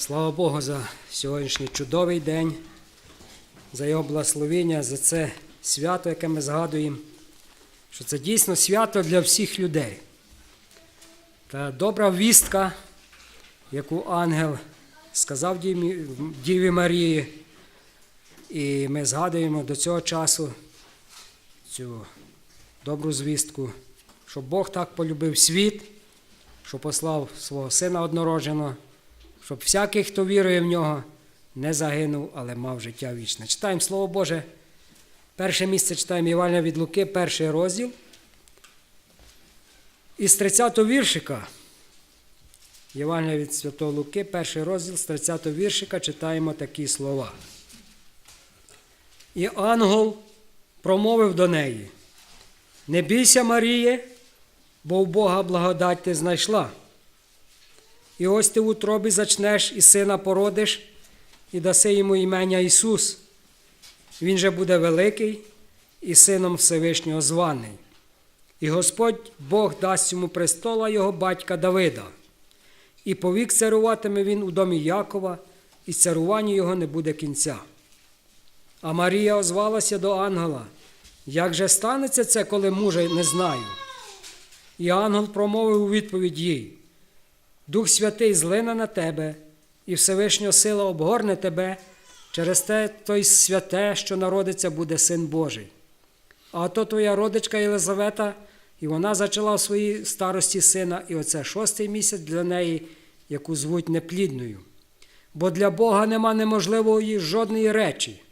Слава Богу за сьогоднішній чудовий день, за його благословення, за це свято, яке ми згадуємо, що це дійсно свято для всіх людей. Та добра вістка, яку ангел сказав Діві- Марії, і ми згадуємо до цього часу цю добру звістку, що Бог так полюбив світ, що послав свого сина однородженого, щоб всякий, хто вірує в нього, не загинув, але мав життя вічне. Читаємо Слово Боже. Перше місце читаємо Івана від Луки, перший розділ. Із 30 віршика. Євангелія від Святого Луки, перший розділ з 30 го віршика читаємо такі слова. І ангел промовив до неї: Не бійся, Маріє, бо в Бога благодать ти знайшла. І ось ти в утробі зачнеш і сина породиш, і даси йому імення Ісус. Він же буде великий і сином Всевишнього званий. І Господь Бог дасть йому престола його батька Давида. І повік царюватиме він у домі Якова, і царуванню його не буде кінця. А Марія озвалася до ангела. Як же станеться це, коли мужа не знаю? І ангел промовив у відповідь їй: Дух Святий злине на тебе, і Всевишня сила обгорне тебе, через те той святе, що народиться, буде син Божий. А то твоя родичка Єлизавета, і вона зачала в своїй старості сина, і оце шостий місяць для неї, яку звуть неплідною. Бо для Бога нема неможливої жодної речі.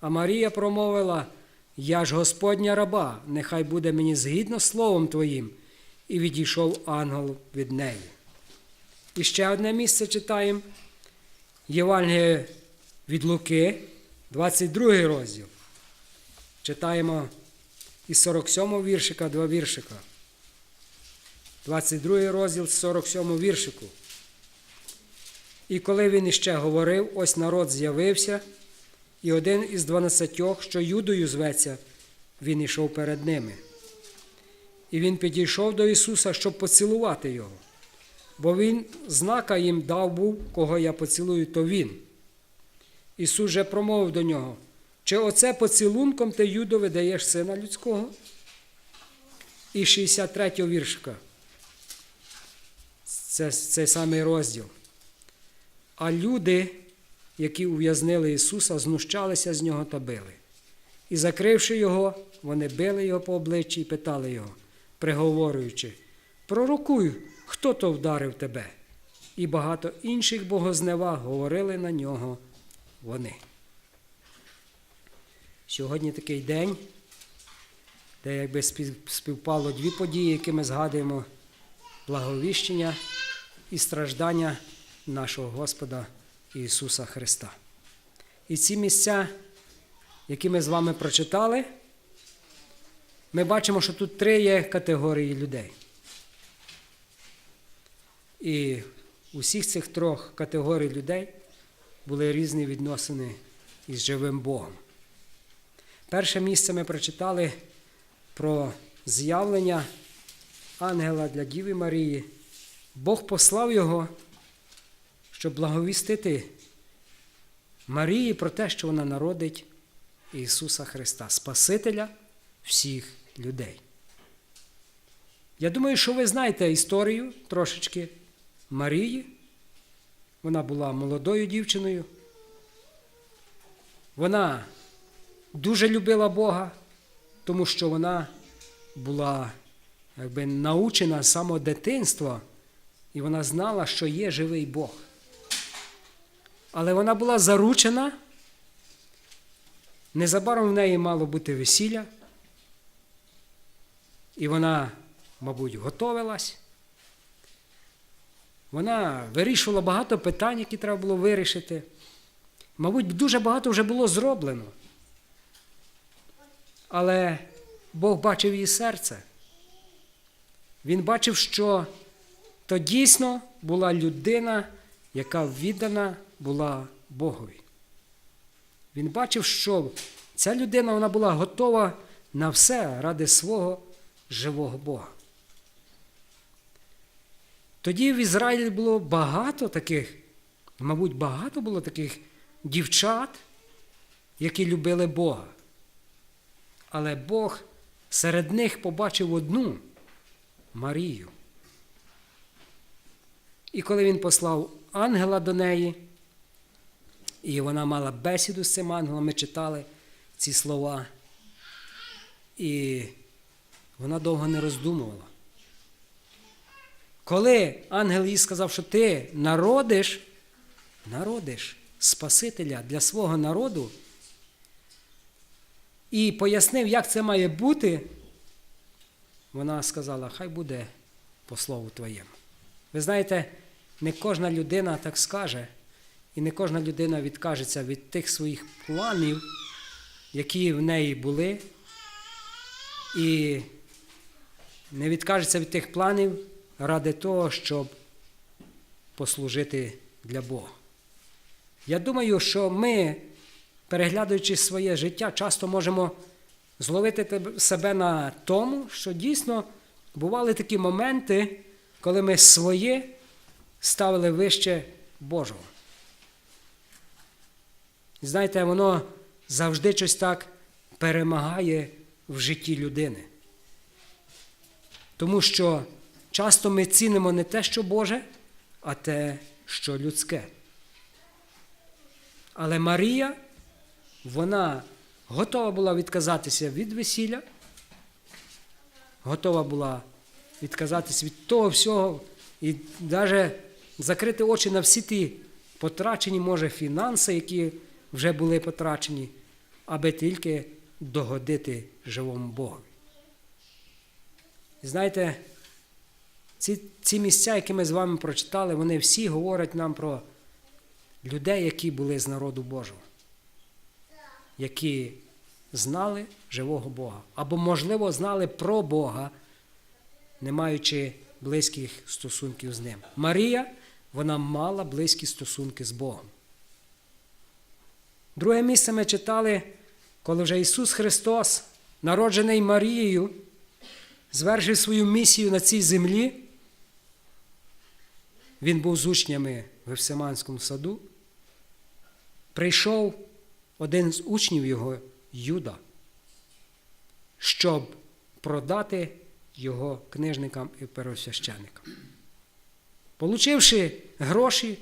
А Марія промовила: Я ж Господня раба, нехай буде мені згідно словом Твоїм, і відійшов ангел від неї. І ще одне місце читаємо Євангеліє від Луки, 22 розділ. Читаємо із 47 віршика два віршика. 22 розділ з 47 віршику. І коли він іще говорив, ось народ з'явився, і один із дванадцятьох, що Юдою зветься, він ішов перед ними. І він підійшов до Ісуса, щоб поцілувати його. Бо він знака їм дав був, кого я поцілую, то він. Ісус же промовив до нього: чи оце поцілунком ти Юдо видаєш сина людського? І 63 віршка. Це цей самий розділ. А люди, які ув'язнили Ісуса, знущалися з нього та били. І, закривши його, вони били його по обличчі і питали його, приговорюючи: Пророкуй, хто то вдарив тебе? І багато інших богозневаг говорили на нього вони. Сьогодні такий день, де якби співпало дві події, які ми згадуємо: благовіщення і страждання нашого Господа Ісуса Христа. І ці місця, які ми з вами прочитали, ми бачимо, що тут три є категорії людей. І у всіх цих трьох категорій людей були різні відносини із живим Богом. Перше місце ми прочитали про з'явлення ангела для Діви Марії. Бог послав його, щоб благовістити Марії про те, що вона народить Ісуса Христа, Спасителя всіх людей. Я думаю, що ви знаєте історію трошечки Марії. Вона була молодою дівчиною. Вона дуже любила Бога, тому що вона була якби, научена з самого дитинства, і вона знала, що є живий Бог. Але вона була заручена. Незабаром в неї мало бути весілля, і вона, мабуть, готовилась. Вона вирішувала багато питань, які треба було вирішити. Мабуть, дуже багато вже було зроблено. Але Бог бачив її серце. Він бачив, що то дійсно була людина, яка віддана була Богові. Він бачив, що ця людина вона була готова на все ради свого живого Бога. Тоді в Ізраїлі було багато таких Мабуть, багато було таких дівчат, які любили Бога. Але Бог серед них побачив одну Марію. І коли він послав ангела до неї, і вона мала бесіду з цим ангелом, ми читали ці слова. І вона довго не роздумувала. Коли ангел їй сказав, що ти народиш, народиш Спасителя для свого народу, і пояснив, як це має бути, вона сказала, хай буде по слову твоєму. Ви знаєте, не кожна людина так скаже, і не кожна людина відкажеться від тих своїх планів, які в неї були, і не відкажеться від тих планів ради того, щоб послужити для Бога. Я думаю, що ми, переглядаючи своє життя, часто можемо зловити себе на тому, що дійсно бували такі моменти, коли ми своє ставили вище Божого. І знаєте, воно завжди щось так перемагає в житті людини. Тому що часто ми цінимо не те, що Боже, а те, що людське. Але Марія, вона готова була відказатися від весілля, готова була відказатися від того всього і навіть закрити очі на всі ті потрачені, може, фінанси, які вже були потрачені, аби тільки догодити живому. І знаєте, ці, ці місця, які ми з вами прочитали, вони всі говорять нам про людей, які були з народу Божого, які знали живого Бога. Або, можливо, знали про Бога, не маючи близьких стосунків з ним. Марія, вона мала близькі стосунки з Богом. Друге місце ми читали, коли вже Ісус Христос, народжений Марією, звершив свою місію на цій землі. Він був з учнями в Гефсиманському саду. Прийшов один з учнів його, Юда, щоб продати його книжникам і первосвященникам. Получивши гроші,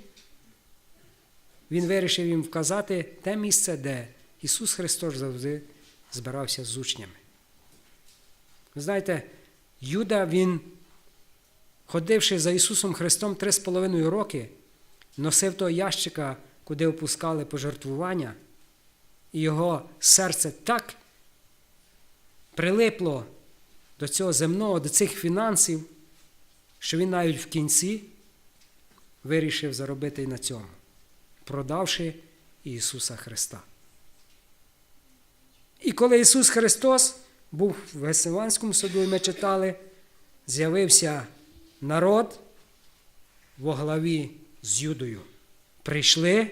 він вирішив їм вказати те місце, де Ісус Христос завжди збирався з учнями. Ви знаєте, Юда, він, ходивши за Ісусом Христом три з половиною роки, носив того ящика, куди опускали пожертвування, і його серце так прилипло до цього земного, до цих фінансів, що він навіть в кінці вирішив заробити і на цьому, продавши Ісуса Христа. І коли Ісус Христос був в Гесиманському саду, і ми читали, з'явився народ во главі з Юдою. Прийшли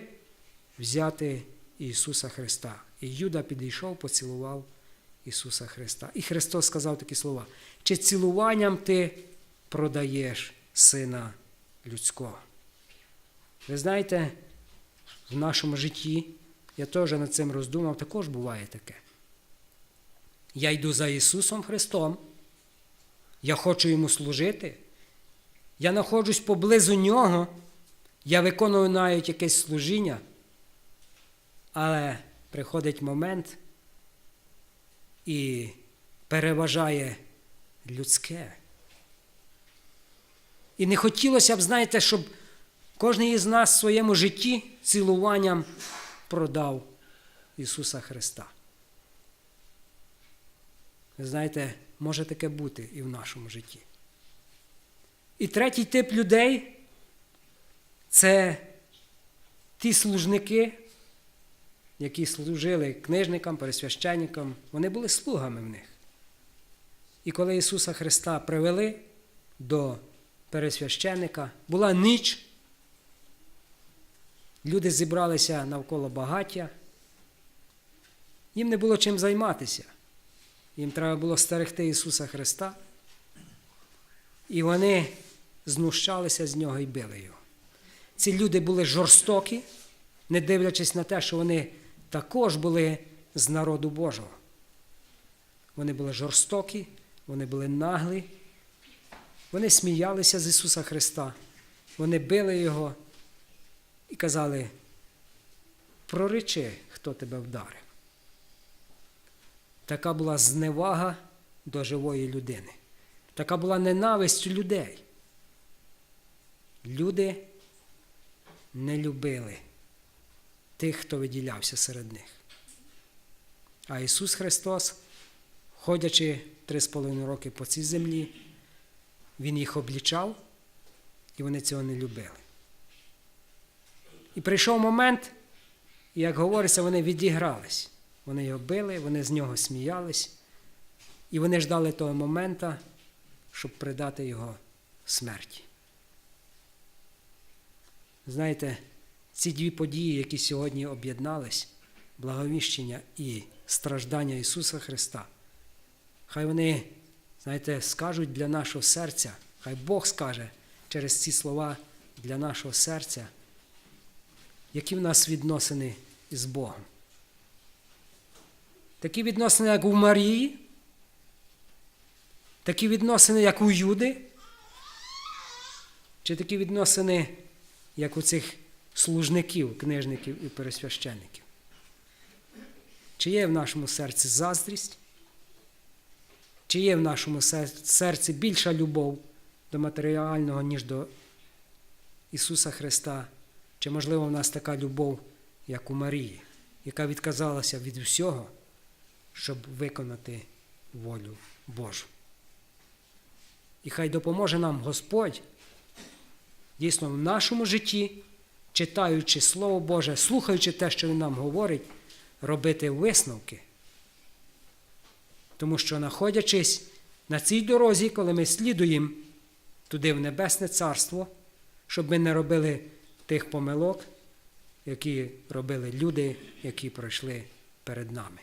взяти Ісуса Христа. І Юда підійшов, поцілував Ісуса Христа. І Христос сказав такі слова: чи цілуванням ти продаєш Сина людського? Ви знаєте, в нашому житті, я теж над цим роздумав, також буває таке. Я йду за Ісусом Христом, я хочу Йому служити, я знаходжусь поблизу Нього, я виконую навіть якесь служіння, але приходить момент і переважає людське. І не хотілося б, знаєте, щоб кожен із нас в своєму житті цілуванням продав Ісуса Христа. Ви знаєте, може таке бути і в нашому житті. І третій тип людей це ті служники, які служили книжникам, пересвященникам, вони були слугами в них. І коли Ісуса Христа привели до пересвященника, була ніч, люди зібралися навколо багаття, їм не було чим займатися. Їм треба було стерегти Ісуса Христа, і вони знущалися з нього і били його. ці люди були жорстокі, не дивлячись на те, що вони також були з народу Божого. Вони були жорстокі, вони були наглі, вони сміялися з Ісуса Христа, вони били Його і казали, проречи, хто тебе вдарив. Така була зневага до живої людини. Така була ненависть людей. Люди не любили тих, хто виділявся серед них. А Ісус Христос, ходячи три з половиною роки по цій землі, Він їх облічав, і вони цього не любили. І прийшов момент, як говориться, вони відігрались. Вони його били, вони з нього сміялись, і вони ждали того моменту, щоб придати його смерті. Знаєте, ці дві події, які сьогодні об'єднались, благовіщення і страждання Ісуса Христа, хай вони, знаєте, скажуть для нашого серця, хай Бог скаже через ці слова для нашого серця, які в нас відносини із Богом. Такі відносини, як у Марії, такі відносини, як у Юди, чи такі відносини, як у цих служників, книжників і пересвящеників? Чи є в нашому серці заздрість? Чи є в нашому серці більша любов до матеріального, ніж до Ісуса Христа? Чи, можливо, в нас така любов, як у Марії, яка відказалася від всього, щоб виконати волю Божу? І хай допоможе нам Господь дійсно в нашому житті, читаючи Слово Боже, слухаючи те, що Він нам говорить, робити висновки. Тому що, знаходячись на цій дорозі, коли ми слідуємо туди в Небесне Царство, щоб ми не робили тих помилок, які робили люди, які пройшли перед нами.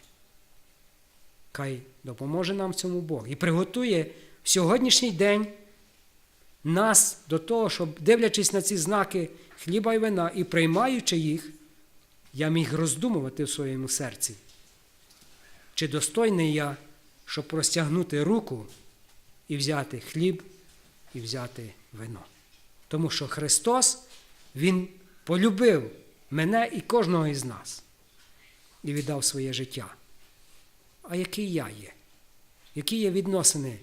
Хай допоможе нам цьому Бог і приготує в сьогоднішній день нас до того, щоб, дивлячись на ці знаки хліба і вина і приймаючи їх, я міг роздумувати в своєму серці, чи достойний я, щоб простягнути руку і взяти хліб і взяти вино. Тому що Христос, Він полюбив мене і кожного із нас і віддав своє життя. А який я є? Які є відносини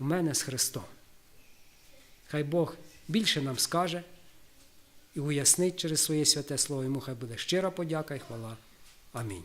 у мене з Христом? Хай Бог більше нам скаже і уяснить через своє святе Слово. Йому хай буде щира подяка і хвала. Амінь.